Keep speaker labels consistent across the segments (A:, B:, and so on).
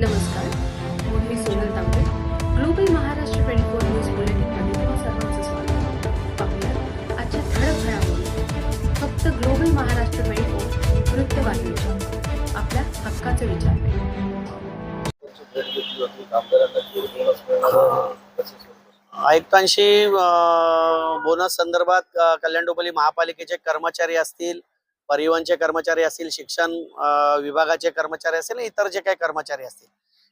A: नमस्कार. मी Sonal Tambe. Global Maharashtra twenty four news बुलेटिनमध्ये तुम्हा सर्वांचं स्वागत पाहूया आजच्या ठळक घडामोडी. फक्त ग्लोबल महाराष्ट्र ट्वेंटी फोर वृत्तवाहिनीच्या आपल्या हक्काचे विचार
B: आयुक्तांशी बोनस संदर्भात कल्याण डोंबिवली महापालिकेचे कर्मचारी असतील परिवहनचे कर्मचारी असतील शिक्षण विभागाचे कर्मचारी असतील इतर जे काही कर्मचारी असतील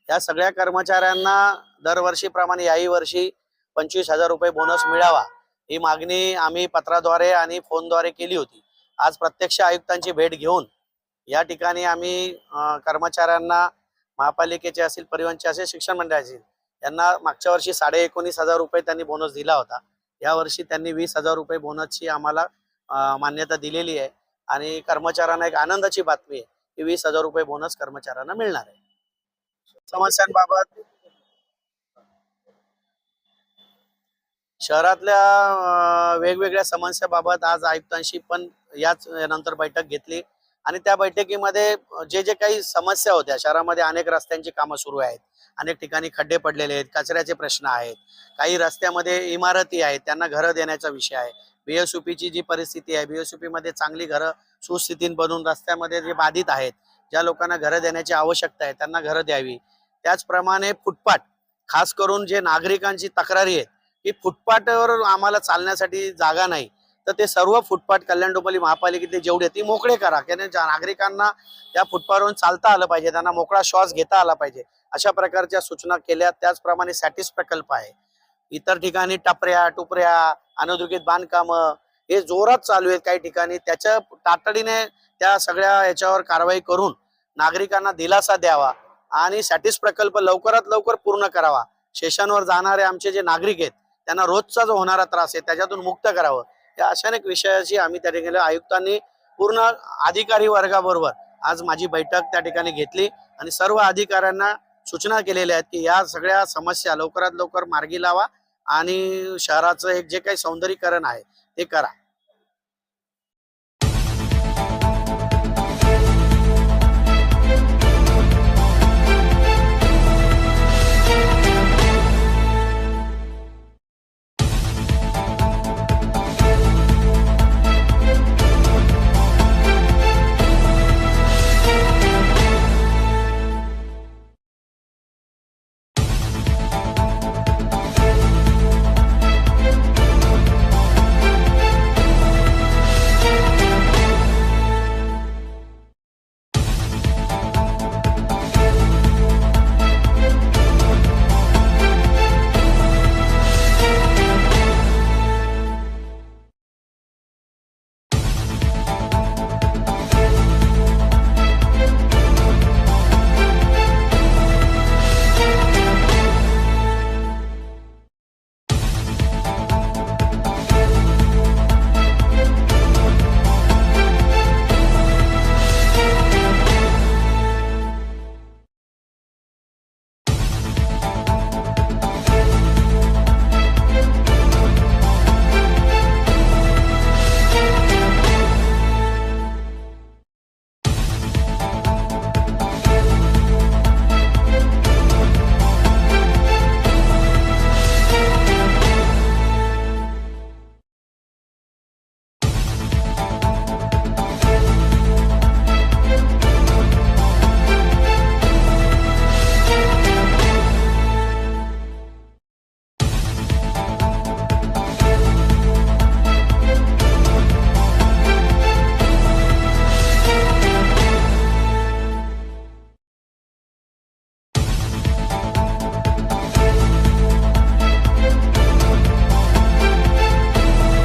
B: या सगळ्या कर्मचाऱ्यांना दरवर्षीप्रमाणे याही वर्षी पंचवीस हजार रुपये बोनस मिळावा ही मागणी आम्ही पत्राद्वारे आणि फोनद्वारे केली होती. आज प्रत्यक्ष आयुक्तांची भेट घेऊन या ठिकाणी आम्ही कर्मचाऱ्यांना महापालिकेचे असतील परिवहनचे असेल शिक्षण मंडळ असेल यांना मागच्या वर्षी साडे एकोणीस हजार रुपये त्यांनी बोनस दिला होता. या वर्षी त्यांनी वीस हजार रुपये बोनसची आम्हाला मान्यता दिलेली आहे. आणि कर्मचाऱ्यांना एक आनंदाची बातमी आहे की वीस हजार रुपये बोनस कर्मचाऱ्यांना मिळणार आहे. समस्यांबाबत शहरातल्या वेगवेगळ्या समस्याबाबत आज आयुक्तांशी पण याच नंतर बैठक घेतली. आणि त्या बैठकीमध्ये जे जे काही समस्या होत्या शहरामध्ये अनेक रस्त्यांची कामं सुरू आहेत. अनेक ठिकाणी खड्डे पडलेले आहेत कचऱ्याचे प्रश्न आहेत काही रस्त्यामध्ये इमारती आहेत त्यांना घरं देण्याचा विषय आहे. बीएसयूपीची जी परिस्थिती आहे बीएसयूपी मध्ये चांगली घरं सुस्थितीत बनवून रस्त्यामध्ये जे बाधित आहेत ज्या लोकांना घरं देण्याची आवश्यकता आहे त्यांना घरं द्यावी. त्याचप्रमाणे फुटपाथ खास करून जे नागरिकांची तक्रारी आहेत की फुटपाथवर आम्हाला चालण्यासाठी जागा नाही. तर ते सर्व फुटपाथ कल्याण डोंबली महापालिकेतले जेवढे ते ती मोकळे करा. कारण ज्या नागरिकांना त्या फुटपाथवरून चालता आलं पाहिजे त्यांना मोकळा श्वास घेता आला पाहिजे अशा प्रकारच्या सूचना केल्या. त्याचप्रमाणे सॅटिस प्रकल्प आहे. इतर ठिकाणी टपऱ्या टुपऱ्या अनधिकृत बांधकामं हे जोरात चालू आहेत काही ठिकाणी. त्याच्या तातडीने त्या सगळ्या याच्यावर कारवाई करून नागरिकांना दिलासा द्यावा आणि सॅटिस प्रकल्प लवकरात लवकर पूर्ण करावा. शेषांवर जाणारे आमचे जे नागरिक आहेत त्यांना रोजचा जो होणारा त्रास आहे त्याच्यातून मुक्त करावं. या अशा अनेक विषयाची आम्ही त्या ठिकाणी आयुक्तांनी पूर्ण अधिकारी वर्गाबरोबर आज माझी बैठक त्या ठिकाणी घेतली आणि सर्व अधिकाऱ्यांना सूचना केलेल्या आहेत की या सगळ्या समस्या लवकरात लवकर मार्गी लावा आणि शहराचं एक जे काही सौंदर्यीकरण आहे ते करा.